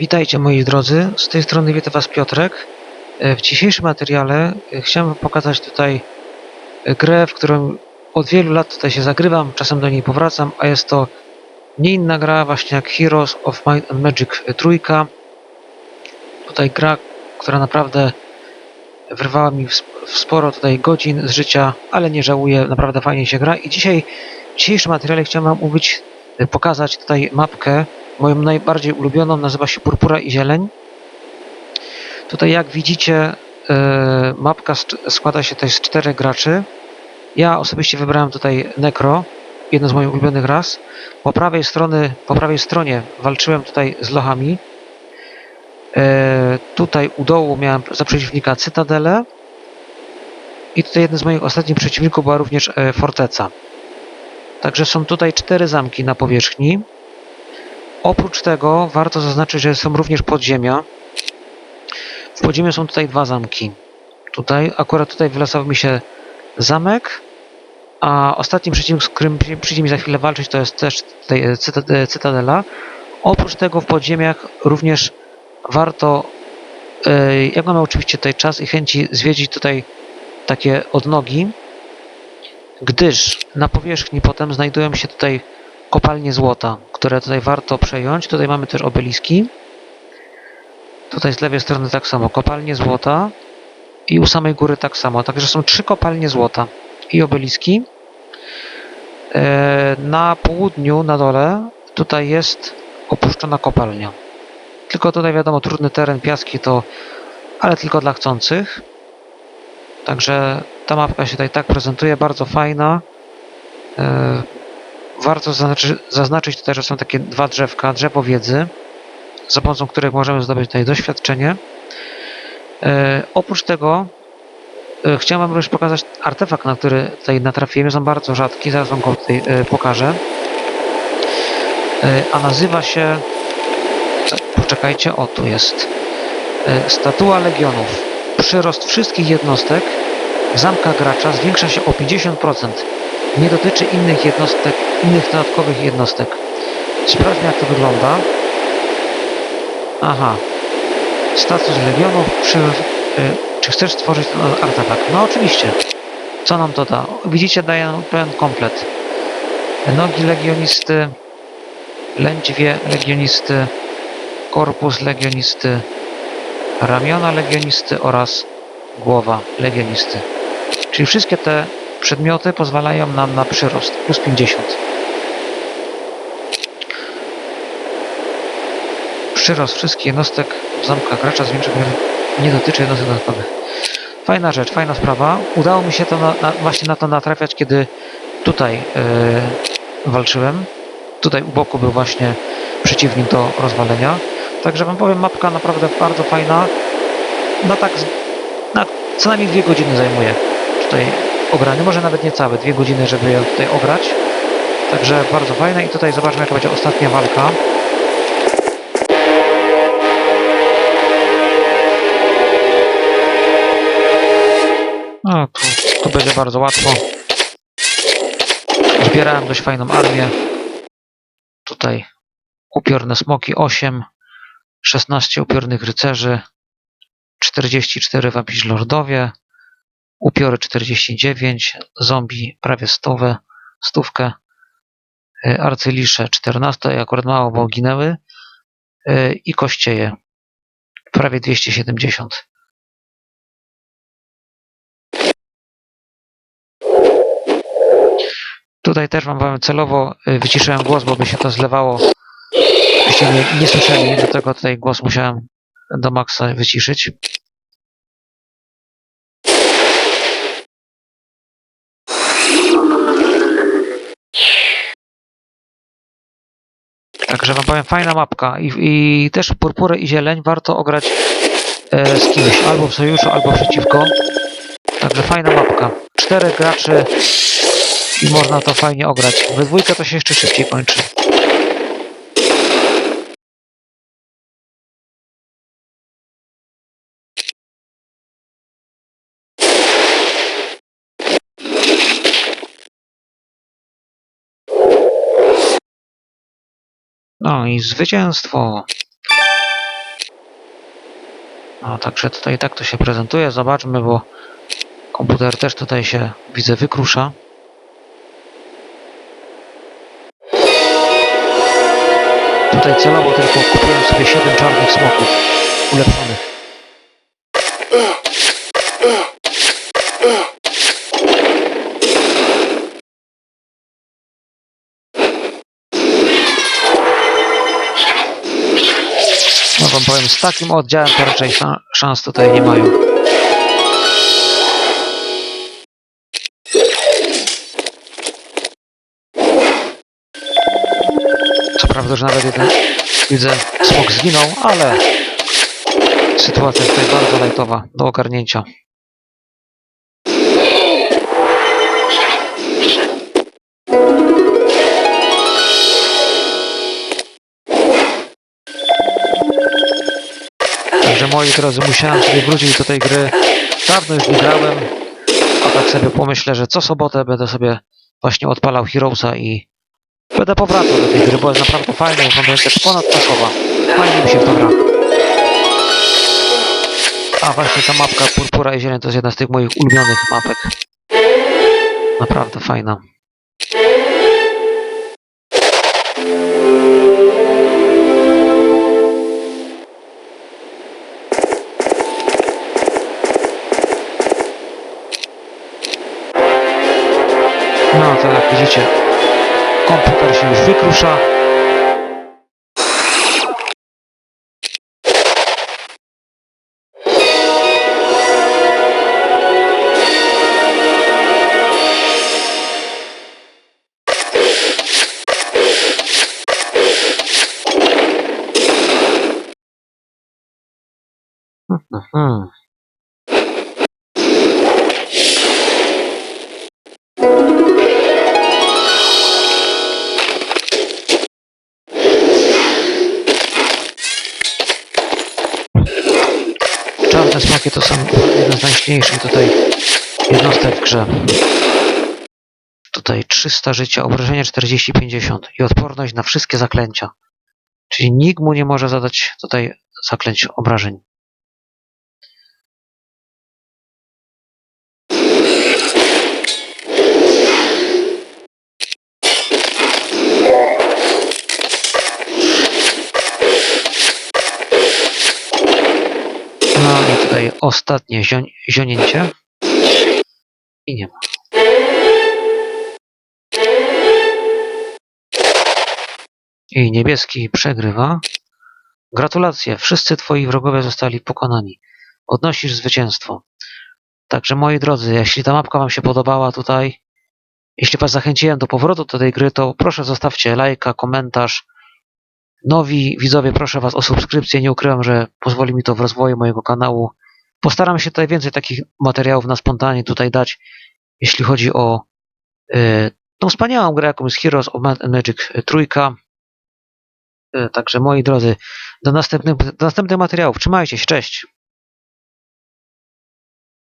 Witajcie moi drodzy, z tej strony wita Was Piotrek. E, W dzisiejszym materiale e, chciałem pokazać tutaj e, grę, w którą od wielu lat tutaj się zagrywam, czasem do niej powracam, a jest to nie inna gra właśnie jak Heroes of Might and Magic trójka. Tutaj gra, która naprawdę wyrwała mi w sp- w sporo tutaj godzin z życia, ale nie żałuję, naprawdę fajnie się gra i dzisiaj w dzisiejszym materiale chciałem Wam pokazać tutaj mapkę, moją najbardziej ulubioną, nazywa się Purpura i Zieleń. Tutaj jak widzicie e, mapka sk- składa się tutaj z czterech graczy. Ja osobiście wybrałem tutaj Necro, jedno z moich ulubionych ras. Po prawej strony, po prawej stronie walczyłem tutaj z lochami. E, tutaj u dołu miałem za przeciwnika Cytadelę. I tutaj jeden z moich ostatnich przeciwników była również e, Forteca. Także są tutaj cztery zamki na powierzchni. Oprócz tego warto zaznaczyć, że są również podziemia. W podziemiu są tutaj dwa zamki. Tutaj, akurat tutaj wylosował mi się zamek, a ostatni przeciwnik, z którym przy- przyjdzie mi za chwilę walczyć, to jest też e, e, Cytadela. Oprócz tego w podziemiach również warto, e, jak mamy oczywiście tutaj czas i chęci, zwiedzić tutaj takie odnogi, gdyż na powierzchni potem znajdują się tutaj kopalnie złota, które tutaj warto przejąć. Tutaj mamy też obeliski. Tutaj z lewej strony tak samo kopalnie złota i u samej góry tak samo. Także są trzy kopalnie złota i obeliski. E, Na południu, na dole, tutaj jest opuszczona kopalnia. Tylko tutaj wiadomo, trudny teren, piaski to, ale tylko dla chcących. Także ta mapka się tutaj tak prezentuje, bardzo fajna. E, Warto zaznaczy, zaznaczyć tutaj, że są takie dwa drzewka, drzewo wiedzy, za pomocą których możemy zdobyć tutaj doświadczenie. E, oprócz tego e, chciałem również pokazać artefakt, na który tutaj natrafiłem. Jest on bardzo rzadki, zaraz Wam go tutaj e, pokażę. E, a nazywa się... co- Poczekajcie, o tu jest. E, Statua Legionów. Przyrost wszystkich jednostek zamka gracza zwiększa się o 50% nie dotyczy innych jednostek, innych dodatkowych jednostek. Sprawdźmy jak to wygląda. Aha. Status Legionów. Y, czy chcesz stworzyć ten artefakt? No oczywiście. Co nam to da? Widzicie, daje pełen komplet. Nogi legionisty, lędźwie legionisty, korpus legionisty, ramiona legionisty oraz głowa legionisty. Czyli wszystkie te przedmioty pozwalają nam na przyrost plus 50. Przyrost wszystkich jednostek w zamkach gracza zwiększa nie dotyczy jednostek dodatkowych. Fajna rzecz, fajna sprawa. Udało mi się to na, na, właśnie na to natrafiać, kiedy tutaj yy, walczyłem. Tutaj u boku był właśnie przeciwnik do rozwalenia. Także wam powiem, mapka naprawdę bardzo fajna. No tak, na co najmniej dwie godziny zajmuje tutaj ograny, może nawet nie całe, dwie godziny, żeby ją tutaj ograć. Także bardzo fajne i tutaj zobaczmy jaka będzie ostatnia walka. Tu, tu będzie bardzo łatwo. Zbierałem dość fajną armię. Tutaj upiorne smoki 8, 16 upiornych rycerzy, 44 wampirz lordowie, upiory 49, zombie prawie 100, stówkę, y, arcylisze 14, akurat mało, bo ginęły y, i kościeje prawie 270. Tutaj też wam celowo y, wyciszyłem głos, bo by się to zlewało. Byście nie, nie słyszeli, dlatego tutaj głos musiałem do maksa wyciszyć. Także wam powiem, fajna mapka i, i też purpurę i zieleń warto ograć e, z kimś, albo w sojuszu, albo przeciwko. Także fajna mapka. Czterech graczy i można to fajnie ograć. We dwójkę to się jeszcze szybciej kończy. No i zwycięstwo. No, także tutaj tak to się prezentuje. Zobaczmy, bo komputer też tutaj się, widzę, wykrusza. Tutaj celowo tylko kupiłem sobie 7 czarnych smoków ulepszonych. No wam powiem, z takim oddziałem to raczej szan- szans tutaj nie mają. Co prawda, że nawet jeden widzę smok zginął, ale sytuacja jest tutaj bardzo lajtowa do ogarnięcia. Także moi drodzy, musiałem sobie wrócić do tej gry. Dawno już nie grałem, a tak sobie pomyślę, że co sobotę będę sobie właśnie odpalał Heroesa i będę powracał do tej gry, bo jest naprawdę fajna i też ponadczasowa. Fajnie mi się w to gra. A właśnie ta mapka Purpura i Zieleń to jest jedna z tych moich ulubionych mapek. Naprawdę fajna. Komputer się już wykrusza. Mhm. Czarne smoki to są jedna z najsilniejszych tutaj jednostek w grze. Tutaj 300 życia, obrażenia 40-50 i odporność na wszystkie zaklęcia. Czyli nikt mu nie może zadać tutaj zaklęć obrażeń. No i tutaj ostatnie zio zionięcie. I nie ma. I niebieski przegrywa. Gratulacje, wszyscy twoi wrogowie zostali pokonani. Odnosisz zwycięstwo. Także moi drodzy, jeśli ta mapka wam się podobała tutaj, jeśli was zachęciłem do powrotu do tej gry, to proszę zostawcie lajka, komentarz. Nowi widzowie, proszę was o subskrypcję. Nie ukrywam, że pozwoli mi to w rozwoju mojego kanału. Postaram się tutaj więcej takich materiałów na spontanie tutaj dać, jeśli chodzi o yy, tą wspaniałą grę, jaką jest Heroes of Magic trójka. Yy, także moi drodzy, do następnych, do następnych materiałów. Trzymajcie się, cześć!